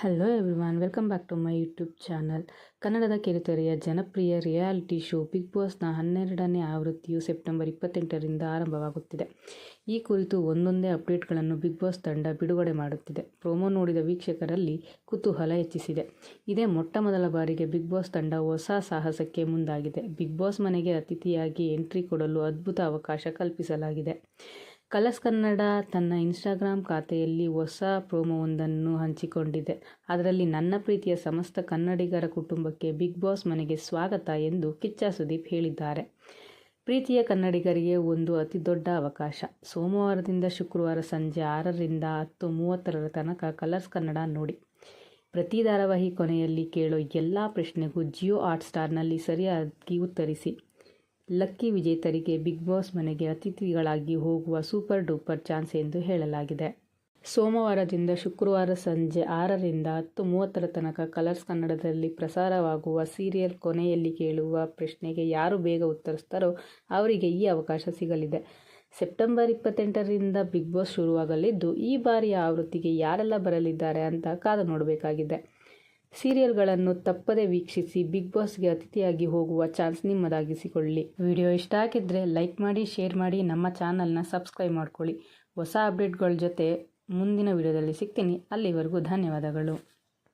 Hello everyone welcome back to my YouTube channel ಕನ್ನಡದ ಕಿರುತೆರೆಯ ಜನಪ್ರಿಯ ರಿಯಾಲಿಟಿ ಶೋ ಬಿಗ್ ಬಾಸ್ನ ಹನ್ನೆರಡನೇ ಆವೃತ್ತಿಯು ಸೆಪ್ಟೆಂಬರ್ ಇಪ್ಪತ್ತೆಂಟರಿಂದ ಆರಂಭವಾಗುತ್ತಿದೆ. ಈ ಕುರಿತು ಒಂದೊಂದೇ ಅಪ್ಡೇಟ್ಗಳನ್ನು ಬಿಗ್ ಬಾಸ್ ತಂಡ ಬಿಡುಗಡೆ ಮಾಡುತ್ತಿದೆ. ಪ್ರೋಮೋ ನೋಡಿದ ವೀಕ್ಷಕರಲ್ಲಿ ಕುತೂಹಲ ಹೆಚ್ಚಿಸಿದೆ. ಇದೇ ಮೊಟ್ಟ ಮೊದಲ ಬಾರಿಗೆ ಬಿಗ್ ಬಾಸ್ ತಂಡ ಹೊಸ ಸಾಹಸಕ್ಕೆ ಮುಂದಾಗಿದೆ. ಬಿಗ್ ಬಾಸ್ ಮನೆಗೆ ಅತಿಥಿಯಾಗಿ ಎಂಟ್ರಿ ಕೊಡಲು ಅದ್ಭುತ ಅವಕಾಶ ಕಲ್ಪಿಸಲಾಗಿದೆ. ಕಲರ್ಸ್ ಕನ್ನಡ ತನ್ನ ಇನ್ಸ್ಟಾಗ್ರಾಮ್ ಖಾತೆಯಲ್ಲಿ ಹೊಸ ಪ್ರೋಮೋವೊಂದನ್ನು ಹಂಚಿಕೊಂಡಿದೆ. ಅದರಲ್ಲಿ ನನ್ನ ಪ್ರೀತಿಯ ಸಮಸ್ತ ಕನ್ನಡಿಗರ ಕುಟುಂಬಕ್ಕೆ ಬಿಗ್ ಬಾಸ್ ಮನೆಗೆ ಸ್ವಾಗತ ಎಂದು ಕಿಚ್ಚ ಸುದೀಪ್ ಹೇಳಿದ್ದಾರೆ. ಪ್ರೀತಿಯ ಕನ್ನಡಿಗರಿಗೆ ಒಂದು ಅತಿ ದೊಡ್ಡ ಅವಕಾಶ. ಸೋಮವಾರದಿಂದ ಶುಕ್ರವಾರ ಸಂಜೆ ಆರರಿಂದ ಹತ್ತು ಮೂವತ್ತರ ತನಕ ಕಲರ್ಸ್ ಕನ್ನಡ ನೋಡಿ. ಪ್ರತಿ ಧಾರಾವಾಹಿ ಕೊನೆಯಲ್ಲಿ ಕೇಳೋ ಎಲ್ಲ ಪ್ರಶ್ನೆಗೂ ಜಿಯೋ ಆರ್ಟ್ ಸ್ಟಾರ್ನಲ್ಲಿ ಸರಿಯಾಗಿ ಉತ್ತರಿಸಿ. ಲಕ್ಕಿ ವಿಜೇತರಿಗೆ ಬಿಗ್ ಬಾಸ್ ಮನೆಗೆ ಅತಿಥಿಗಳಾಗಿ ಹೋಗುವ ಸೂಪರ್ ಡೂಪರ್ ಚಾನ್ಸ್ ಎಂದು ಹೇಳಲಾಗಿದೆ. ಸೋಮವಾರದಿಂದ ಶುಕ್ರವಾರ ಸಂಜೆ ಆರರಿಂದ ಹತ್ತು ಮೂವತ್ತರ ತನಕ ಕಲರ್ಸ್ ಕನ್ನಡದಲ್ಲಿ ಪ್ರಸಾರವಾಗುವ ಸೀರಿಯಲ್ ಕೊನೆಯಲ್ಲಿ ಕೇಳುವ ಪ್ರಶ್ನೆಗೆ ಯಾರು ಬೇಗ ಉತ್ತರಿಸ್ತಾರೋ ಅವರಿಗೆ ಈ ಅವಕಾಶ ಸಿಗಲಿದೆ. ಸೆಪ್ಟೆಂಬರ್ ಇಪ್ಪತ್ತೆಂಟರಿಂದ ಬಿಗ್ ಬಾಸ್ ಶುರುವಾಗಲಿದ್ದು, ಈ ಬಾರಿಯ ಆವೃತ್ತಿಗೆ ಯಾರೆಲ್ಲ ಬರಲಿದ್ದಾರೆ ಅಂತ ಕಾದು ನೋಡಬೇಕಾಗಿದೆ. ಸೀರಿಯಲ್ಗಳನ್ನು ತಪ್ಪದೆ ವೀಕ್ಷಿಸಿ ಬಿಗ್ ಬಾಸ್ಗೆ ಅತಿಥಿಯಾಗಿ ಹೋಗುವ ಚಾನ್ಸ್ ನಿಮ್ಮದಾಗಿಸಿಕೊಳ್ಳಿ. ವಿಡಿಯೋ ಇಷ್ಟ ಆಗಿದ್ದರೆ ಲೈಕ್ ಮಾಡಿ, ಶೇರ್ ಮಾಡಿ, ನಮ್ಮ ಚಾನಲ್ನ ಸಬ್ಸ್ಕ್ರೈಬ್ ಮಾಡ್ಕೊಳ್ಳಿ. ಹೊಸ ಅಪ್ಡೇಟ್ಗಳ ಜೊತೆ ಮುಂದಿನ ವಿಡಿಯೋದಲ್ಲಿ ಸಿಗ್ತೀನಿ. ಅಲ್ಲಿವರೆಗೂ ಧನ್ಯವಾದಗಳು.